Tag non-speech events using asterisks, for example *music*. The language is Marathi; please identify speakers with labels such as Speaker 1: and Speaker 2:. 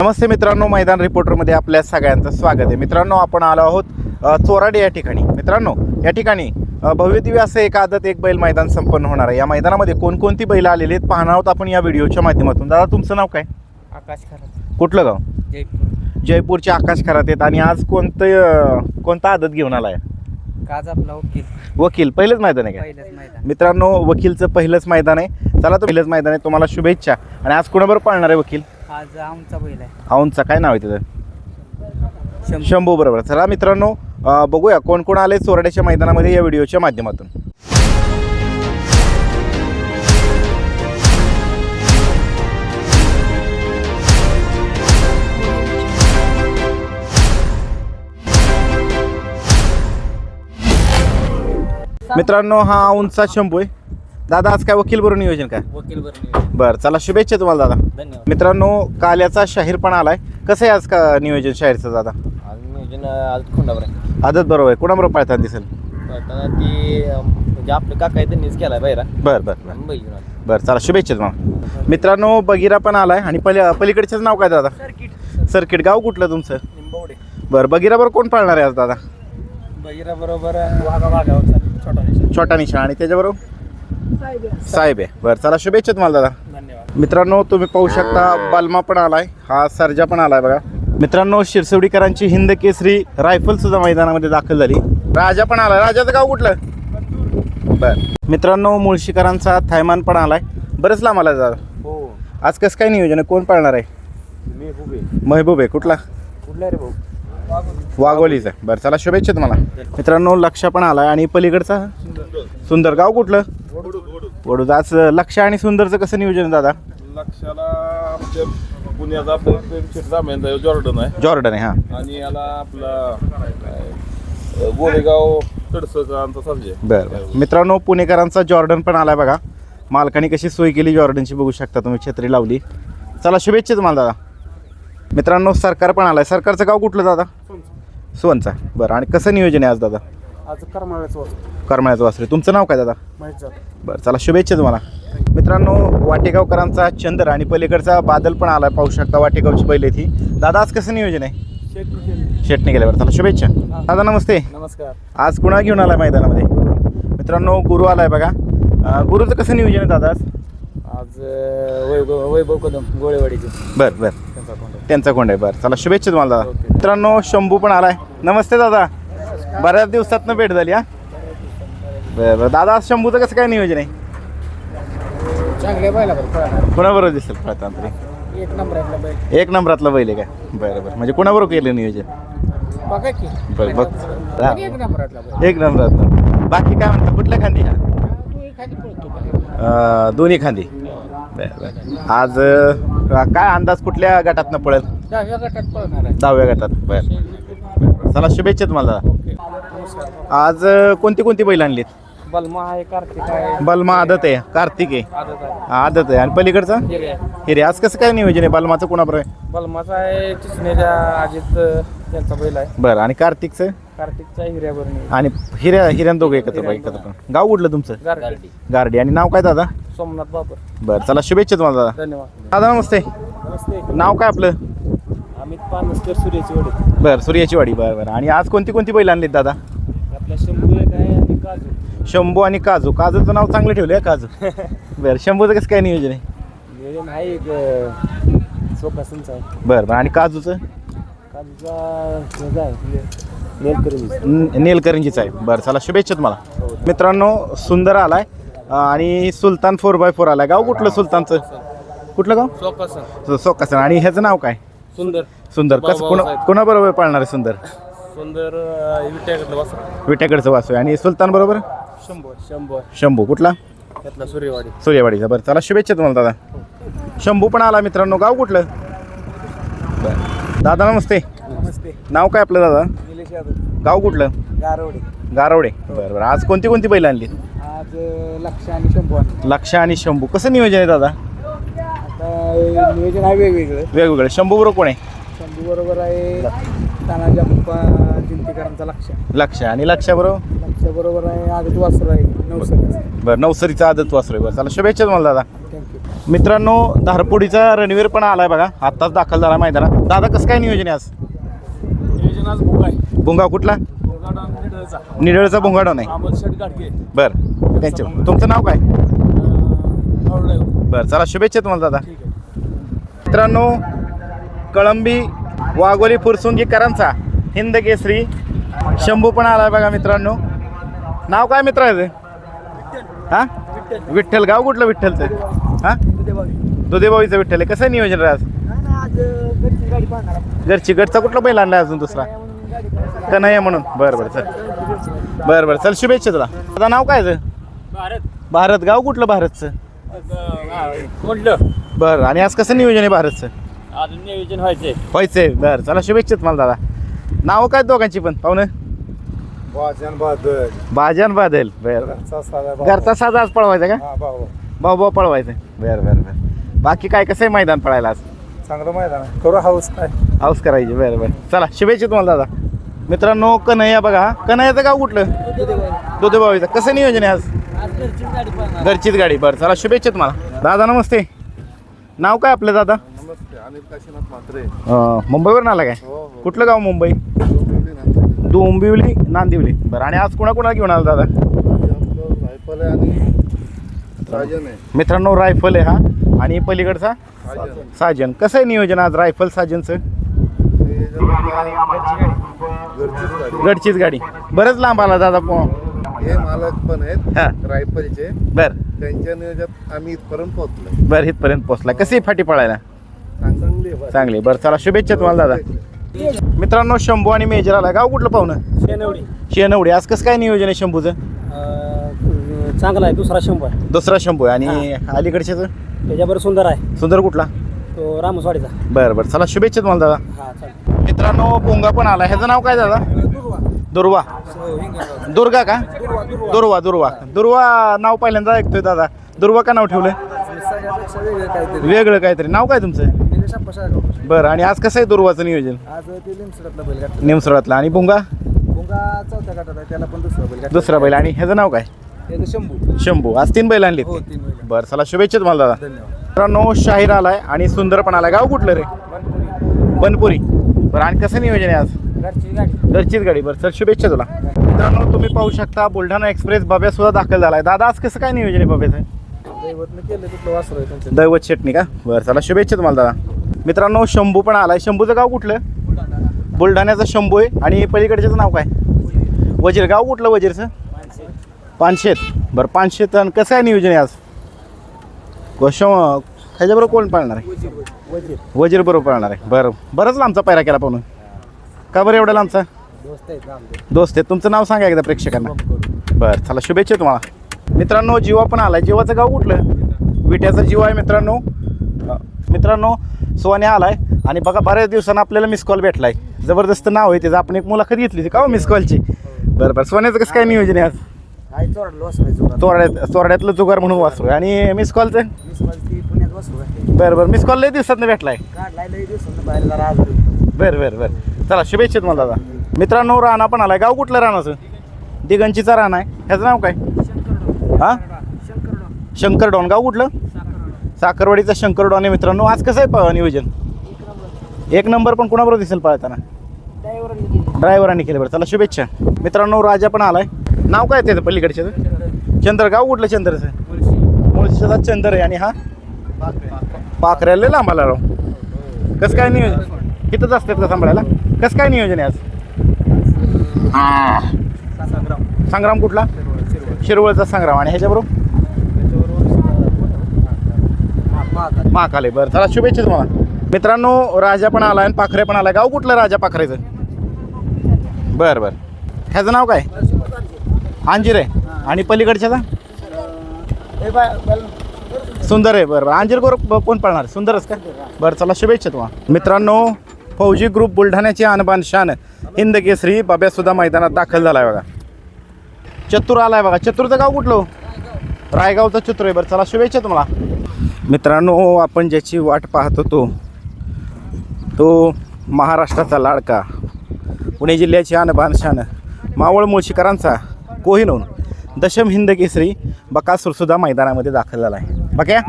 Speaker 1: नमस्ते मित्रांनो मैदान रिपोर्टरमध्ये आपल्या सगळ्यांचं स्वागत आहे. मित्रांनो आपण आलो आहोत चोराडे या ठिकाणी. मित्रांनो या ठिकाणी भव्यदिव्य असं एक आदत एक बैल मैदान संपन्न होणार आहे. या मैदानामध्ये कोणकोणती बैल आलेली आहेत पाहणार आहोत आपण या व्हिडिओच्या माध्यमातून. दादा तुमचं नाव काय?
Speaker 2: आकाश खरात.
Speaker 1: कुठलं गाव?
Speaker 2: जयपूर.
Speaker 1: जयपूरचे आकाश खरात आहेत. आणि आज कोणतं कोणता आदत घेऊन आलाय?
Speaker 2: काज आपला वकील.
Speaker 1: वकील. पहिलंच मैदान आहे का? मित्रांनो वकीलचं पहिलंच मैदान आहे. चला तर पहिलंच मैदान आहे. तुम्हाला शुभेच्छा. आणि आज कोणाबरोबर पाळणार आहे वकील?
Speaker 2: आज आमचा बैल आहे.
Speaker 1: औंधचा काय नाव आहे त्याचं?
Speaker 2: शंभू.
Speaker 1: शंभू बरोबर. चला मित्रांनो अ, बघूया कोण कोण आले चोरड्याच्या मैदानामध्ये या व्हिडिओच्या माध्यमातून. मित्रांनो हा औंधचा शंभू आहे. दादा आज काय वकील बरोबर नियोजन काय?
Speaker 2: वकील बरं
Speaker 1: बरं चला शुभेच्छा तुम्हाला दादा.
Speaker 2: धन्यवाद.
Speaker 1: मित्रांनो काल्याचा शाहीर पण आलाय. कसं आहे आज का नियोजन शाहीरचं दादा?
Speaker 2: आज नियोजन आज खोंडावर आहे.
Speaker 1: आदत बरोबर आहे. कोणाबरोबर पाळताना दिसेल?
Speaker 2: पळताना ती अं, म्हणजे आपले काका आहे त्यांनीच केलाय बाहेर
Speaker 1: बरं बरं बरं.
Speaker 2: बैल.
Speaker 1: बरं चला शुभेच्छा तुम्हाला. मित्रांनो बगिरा पण आलाय. आणि पली पलीकडचंच नाव काय दादा? सर्किट. गाव कुठलं तुमचं?
Speaker 2: निंबवडे.
Speaker 1: बरं बगिरा बरोबर कोण पाळणार आहे आज दादा?
Speaker 2: बगिरा बरोबर वाघा छोटा निशाण.
Speaker 1: छोटा निशा आणि त्याच्याबरोबर? साहेब आहे. बरं चला शुभेच्छा तुम्हाला दादा.
Speaker 2: धन्यवाद.
Speaker 1: मित्रांनो तुम्ही पाहू शकता बालमा पण आलाय. हा सर्जा पण आलाय बघा. मित्रांनो शिरसवडीकरांची हिंद केसरी रायफल सुद्धा मैदानामध्ये दाखल झाली. राजा पण आलाय. राजाचं गाव कुठलं? बर. मित्रांनो मुळशीकरांचा थायमान पण आलाय. बरंच लांब आलाय दादा.
Speaker 2: हो.
Speaker 1: आज कसं काय नियोजन आहे? कोण पाळणार आहे?
Speaker 2: मी उभे
Speaker 1: महबूब आहे कुठला?
Speaker 2: कुठला रे भाऊ?
Speaker 1: वाघोलीचा. बरं चला शुभेच्छा तुम्हाला. मित्रांनो लक्ष पण आलाय. आणि पलीकडचा? सुंदर. गाव कुठलं? वडूद आज लक्ष आणि सुंदरचं कसं नियोजन आहे दादा?
Speaker 3: लक्षाला आमच्या पुण्याचा जॉर्डन आहे.
Speaker 1: जॉर्डन आहे हां.
Speaker 3: आणि याला आपला काय, गोरेगाव कडसचा आमचा सर्जय
Speaker 1: बरं बरं. मित्रांनो पुणेकरांचा जॉर्डन पण आलाय बघा. मालकाने कशी सोय केली जॉर्डनची बघू शकता तुम्ही छत्री लावली. चला शुभेच्छा तुम्हाला दादा. मित्रांनो सरकार पण आलाय. सरकारचं गाव कुठलं दादा? सोनचा. बरं आणि कसं नियोजन आहे आज दादा?
Speaker 2: आज करमाळ्याचं वाजता.
Speaker 1: करमाळ्याचं वासरे. तुमचं नाव काय दादा? बरं चला शुभेच्छा तुम्हाला. मित्रांनो वाटेगावकरांचा चंद्र आणि पलीकडचा बादल पण आलाय पाहू शकता वाटेगावची बैल ती दादा आज कसं नियोजन आहे? शेटने गेल्यावर चला शुभेच्छा. दादा नमस्ते.
Speaker 2: नमस्कार.
Speaker 1: आज कुणा घेऊन आलाय मैदानामध्ये? मित्रांनो गुरु आलाय बघा. गुरुचं कसं नियोजन आहे दादा आज?
Speaker 2: आज वैभव वैभव कदम गोळेवाडीचे.
Speaker 1: बरं बरं.
Speaker 2: त्यांचा
Speaker 1: कोंड आहे. बरं चला शुभेच्छा तुम्हाला दादा. मित्रांनो शंभू पण आलाय. नमस्ते दादा. बऱ्याच दिवसातनं भेट झाली हा. बरं बरं. दादा आज शंभूचं कसं काय नियोजन आहे? कुणाबरोबर दिसेल प्रथम तरी?
Speaker 2: एक नंबरातला बैल.
Speaker 1: एक नंबरातला बैल आहे काय बरं बरं. म्हणजे कुणाबरोबर केलं नियोजन?
Speaker 2: बघा की.
Speaker 1: बरं बघ. हा.
Speaker 2: एक नंबरातला बैल.
Speaker 1: एक नंबरातलं. बाकी काय म्हणतं कुठल्या खांदी हा
Speaker 2: तू एखादी पळतो का?
Speaker 1: अं, दोन्ही खांदी. बरं बरं. आज अं, काय अंदाज कुठल्या गटातनं पळेल?
Speaker 2: दहाव्या गटात पळणार आहे.
Speaker 1: दहाव्या गटात. बरं. चला शुभेच्छा तुम्हाला दादा. आज अं, कोणती कोणती बैल आणलीत?
Speaker 2: बलमा आहे कार्तिक आहे.
Speaker 1: बलमा आदत आहे कार्तिक आहे.
Speaker 2: आदत आहे.
Speaker 1: हा, आदत आहे. आणि पलीकडचा?
Speaker 2: हिरे आहे.
Speaker 1: हिरे. आज कसं काय नियोजन आहे? बलमाचं कोणाबरोबर आहे?
Speaker 2: बलमाचा आहे चिचणेच्या अजित त्यांचा बैल आहे.
Speaker 1: बरं. आणि कार्तिकचं?
Speaker 2: कार्तिकचा हिऱ्यावरणी
Speaker 1: आणि हिऱ्या हिऱ्यान दोघं एकत्र बा एकत्र पण गाव कुठलं तुमचं?
Speaker 2: गारगाडी
Speaker 1: गारडी. आणि नाव काय दादा?
Speaker 2: सोमनाथ बाबर.
Speaker 1: बरं चला शुभेच्छा तुम्हाला दादा.
Speaker 2: धन्यवाद.
Speaker 1: दादा नमस्ते.
Speaker 2: नमस्ते.
Speaker 1: नाव काय आपलं?
Speaker 2: पानसकर सूर्याची वडील
Speaker 1: बरं सूर्याची वाडी बरं बरं. आणि आज कोणती कोणती बैल आणलीत दादा?
Speaker 2: आपल्या शंभू एक आहे आणि काजू.
Speaker 1: शंभू आणि काजू. काजूचं नाव चांगलं ठेवलं आहे काजू. *laughs* बरं शंभूचं कसं काय नियोजन आहे?
Speaker 2: नियोजन आहे एक आहे.
Speaker 1: बरं बरं. आणि काजूचं?
Speaker 2: काजूचा ह्याचा आहे नेलकरंजी
Speaker 1: न- नेलकरंजीचं आहे. बरं चला शुभेच्छा तुम्हाला. मित्रांनो सुंदर आलाय. अं, आणि सुलतान फोर बाय फोर आलाय. गाव कुठलं सुलतानचं? कुठलं गाव?
Speaker 2: सोकासन.
Speaker 1: आणि ह्याचं नाव काय?
Speaker 2: सुंदर.
Speaker 1: सुंदर. कसं कोणा. कोणाबरोबर पाळणार आहे सुंदर?
Speaker 2: सुंदर विट्याकडलं वासर.
Speaker 1: विट्याकडचं वासू आहे आणि सुलतान बरोबर?
Speaker 2: शंभर शंभर
Speaker 1: शंभू. कुठला?
Speaker 2: त्यातला सूर्यवाडी.
Speaker 1: सूर्यवाडीचा. बरं चला शुभेच्छा तुम्हाला दादा. शंभू पण आला मित्रांनो. गाव कुठलं? बरं दादा नमस्ते.
Speaker 2: नमस्ते.
Speaker 1: नाव काय आपलं दादा?
Speaker 2: निलेश यादव.
Speaker 1: गाव कुठलं?
Speaker 2: गारवडे
Speaker 1: गारवडे बरं बरं. आज कोणती कोणती बैल आणली?
Speaker 2: आज लक्ष आणि शंभू.
Speaker 1: लक्ष आणि शंभू. कसं नियोजन आहे दादा?
Speaker 2: नियोजन आहे वेगवेगळं.
Speaker 1: वेगवेगळे. शंभू बरोबर कोण आहे?
Speaker 2: शंभू बरोबर आहे तानाजी अप्पा जिंतीकरांचा लक्ष
Speaker 1: लक्ष आणि लक्षाबरोबर
Speaker 2: लक्ष बरोबर आहे आदित वासरू आहे नवसर.
Speaker 1: बरं नवसरीचा आदत वासरू आहे बरं चला शुभेच्छा तुम्हाला दादा.
Speaker 2: थँक्यू
Speaker 1: मित्रांनो धारपोडीचा रणवीर पण आलाय बघा. आत्ताच दाखल झाला मैदानात. दादा कसं काय नियोजन आहे आज?
Speaker 3: नियोजन आज भोग आहे.
Speaker 1: भुंगा कुठला?
Speaker 3: निडळचा.
Speaker 1: निडळचा भुंगाडो नाही
Speaker 3: गाडगे.
Speaker 1: बरं त्यांच्या तुमचं नाव काय?
Speaker 3: ड्रायव्हर
Speaker 1: बरं चला शुभेच्छा तुम्हाला दादा.
Speaker 3: ठीक आहे.
Speaker 1: मित्रांनो कळंबी वाघोली फुरसुंगीकरांचा हिंद केसरी. शंभू पण आलाय बघा मित्रांनो. नाव काय मित्र आहे हा? विठ्ठल. गाव कुठलं विठ्ठलचं हा? दुधेबाईचं विठ्ठल आहे. कसं नियोजन रे आज?
Speaker 2: आज घरची
Speaker 1: गडचा कुठला बैल आणलाय अजून दुसरा. का नाही म्हणून. बरं बरं चल. बरं बरं चल. शुभेच्छा तुला. आता नाव काय?
Speaker 3: भारत.
Speaker 1: भारत. गाव कुठलं भारतचं?
Speaker 3: म्हटलं
Speaker 1: बरं आणि आज कसं नियोजन आहे भारतचं?
Speaker 3: अजून नियोजन व्हायचंय.
Speaker 1: व्हायचंय? बरं चला शुभेच्छा तुम्हाला दादा. नाव काय दोघांची पण? पाहुणं?
Speaker 2: वाजन बहादूर
Speaker 1: बाजान बादल. बरं.
Speaker 2: घरचा साधा भाऊ.
Speaker 1: घरचा साधा आज पळवायचा का?
Speaker 2: हा भाऊ.
Speaker 1: भाऊ पळवायचं. बरं बरं बरं. बाकी काय कसं आहे मैदान पळायला आज?
Speaker 2: चांगलं मैदान. करू हाऊस काय?
Speaker 1: हाऊस करायची बरं बरं. चला शुभेच्छा तुम्हाला दादा. मित्रांनो कन्हैया बघा कन्हैयाचं गाव कुठलं? दुधेबावीचं कसं नियोजन आहे आज? घरचीच गाडी बरं चला शुभेच्छा तुम्हाला. दादा नमस्ते. नाव काय आपलं दादा? मुंबईवरून आला काय?
Speaker 3: हो
Speaker 1: कुठलं गाव मुंबई? डोंबिवली नांदिवली. बरं आणि आज कुणा कुणा घेऊन आला दादा?
Speaker 3: रायफल आहे आणि राजन आहे.
Speaker 1: मित्रांनो रायफल आहे हा. आणि पलीकडचा? साजन. कसं आहे नियोजन आज रायफल साजनचं? गडचीच गाडी. बरंच लांब आला दादा
Speaker 3: हे मालक पण आहेत
Speaker 1: हा.
Speaker 3: रायफलचे.
Speaker 1: बर.
Speaker 3: त्यांच्या नियोजनात आम्ही इथपर्यंत पोहोचलो
Speaker 1: बर इथपर्यंत पोहोचला. कशी आहे फाटी पळायला?
Speaker 3: चांगली
Speaker 1: चांगली बरं चला शुभेच्छा तुम्हाला दादा. मित्रांनो शंभू आणि मेजर आला. गाव कुठलं पाहुणं?
Speaker 2: शेनवडी.
Speaker 1: शेनवडी. आज कसं काय नियोजन आहे शंभूचं?
Speaker 2: अं, चांगला आहे. दुसरा शंभर
Speaker 1: दुसरा शंभू आहे. आणि अलीकडच्याच?
Speaker 2: त्याच्याबरोबर सुंदर आहे.
Speaker 1: सुंदर कुठला?
Speaker 2: तो रामसवाडीचा.
Speaker 1: बरं बरं. चला शुभेच्छा तुम्हाला दादा.
Speaker 2: हा चालेल.
Speaker 1: मित्रांनो पोंगा पण आला. ह्याचं नाव काय दादा? दुर्वा. दुर्गा का? दुर्वा दुर्वा. दुर्वा नाव पहिल्यांदा ऐकतोय दादा. दुर्वा का नाव ठेवलंय? वेगळं काहीतरी. नाव काय तुमचं? बरं आणि आज कसं आहे दुर्वाचं नियोजन? निमसोडातला आणि भुंगा?
Speaker 2: दुसरा बैल.
Speaker 1: आणि ह्याचं नाव काय?
Speaker 2: शंभू.
Speaker 1: शंभू आज तीन बैल आणली
Speaker 2: हो
Speaker 1: बरं चला शुभेच्छा तुम्हाला दादा. मित्रांनो शाहीर आलाय आणि सुंदर पण आलाय. गाव कुठलं रे? बनपुरी. बरं आणि कसं नियोजन आहे आज?
Speaker 2: घरची गाडी.
Speaker 1: घरचीच गाडी. बरं चल शुभेच्छा तुला. मित्रांनो तुम्ही पाहू शकता बुलढाणा एक्सप्रेस बाब्या सुद्धा दाखल झालाय. दादा आज कसं काय नियोजन आहे बाब्याचं
Speaker 2: दैवतनं केलं तिथलं वासरू आहे त्यांचं?
Speaker 1: दैवत चटणी का? बरं चला शुभेच्छा तुम्हाला दादा. मित्रांनो शंभू पण आलाय. शंभूचं गाव कुठलं? बुलढाण्याचं शंभू आहे. आणि पलीकडच्याचं नाव काय? वजीर. गाव कुठलं वजीरचं? पानशेत. बरं पानशेत आणि कसं आहे नियोजन आहे आज? गोश ह्याच्याबरोबर कोण पाळणार आहे?
Speaker 2: वजीर
Speaker 1: वजीर. बरोबर पाळणार आहे. बरं बरंच लांबचा पायरा केला पाहून. का बरं एवढा लांबचा?
Speaker 2: दोस्त
Speaker 1: आहे तुमचं नाव सांगा एकदा प्रेक्षकांना. बरं चला शुभेच्छा तुम्हाला. मित्रांनो जीवा पण आलाय. जीवाचं गाव कुठलं? विट्याचा जीव आहे मित्रांनो. मित्रांनो सोने आलाय. आणि बघा बऱ्याच दिवसांना आपल्याला मिस कॉल भेटलाय. जबरदस्त नाव आहे त्याचं. आपण एक मुलाखत घेतली का मिस कॉलची बरं बरं. सोन्याचं कसं काय नियोजन आहे आज. चोरड्यात चोरड्यातलं जुगार म्हणून वासरू. आणि मिस कॉलचं बरं बरं. मिस कॉल लय दिवसात भेटलाय.
Speaker 2: लई.
Speaker 1: बरं बरं बरं. चला शुभेच्छा तुम्हाला दादा. मित्रांनो राणा पण आलाय. गाव कुठलं राणाचं? दिगंचीचा राणा आहे. ह्याचं नाव काय? हां? शंकर डॉन गाव कुठलं? साखरवाडीचा शंकर डॉन आहे मित्रांनो. आज कसं आहे प- नियोजन? एक नंबर. पण कुणाबरोबर दिसेल पळताना?
Speaker 2: ड्रायव्हरांनी केली.
Speaker 1: बरं. चला शुभेच्छा. मित्रांनो राजा पण आलाय. नाव काय त्याचं पलीकडच्याचं चंद्र गाव कुठलं चंद्रचं? मुळशीचा चंद्र आहे. आणि हा? पाखऱ्याला लय लांब आला राव. कसं काय नियोजन? इथंच असतात का सांभाळायला? कसं काय नियोजन आहे आज?
Speaker 2: संग्राम.
Speaker 1: संग्राम कुठला? शिरवळचा संग्राम. आणि ह्याच्याबरोबर?
Speaker 2: महाकाल.
Speaker 1: महाकाले बरं चला शुभेच्छा तुम्हाला. मित्रांनो राजा पण आलाय आणि पाखरे पण आलाय. गाव कुठलं राजा पाखरेचं? बरं बरं. ह्याचं नाव काय? अंजीर आहे. आणि पलीकडच्याचा?
Speaker 2: बाय-
Speaker 1: सुंदर आहे. बरं बरं. अंजीर बरोबर कोण पळणार? सुंदरच का? बरं चला शुभेच्छा तुम्हाला. मित्रांनो फौजी ग्रुप बुलढाण्याची अनबान शान हिंद केसरी बाब्या सुद्धा मैदानात दाखल झालाय बघा. चतुर आलाय बघा. चतुरचं गाव कुठलं हो? रायगावचं चतुर आहे बरं. चला शुभेच्छा तुम्हाला. मित्रांनो आपण ज्याची वाट पाहत होतो तो महाराष्ट्राचा लाडका पुणे जिल्ह्याची अनबान शान मावळ मुळशीकरांचा कोहिनून दशम हिंद केसरी बकासूरसुद्धा मैदानामध्ये दाखल झाला आहे बघ्या.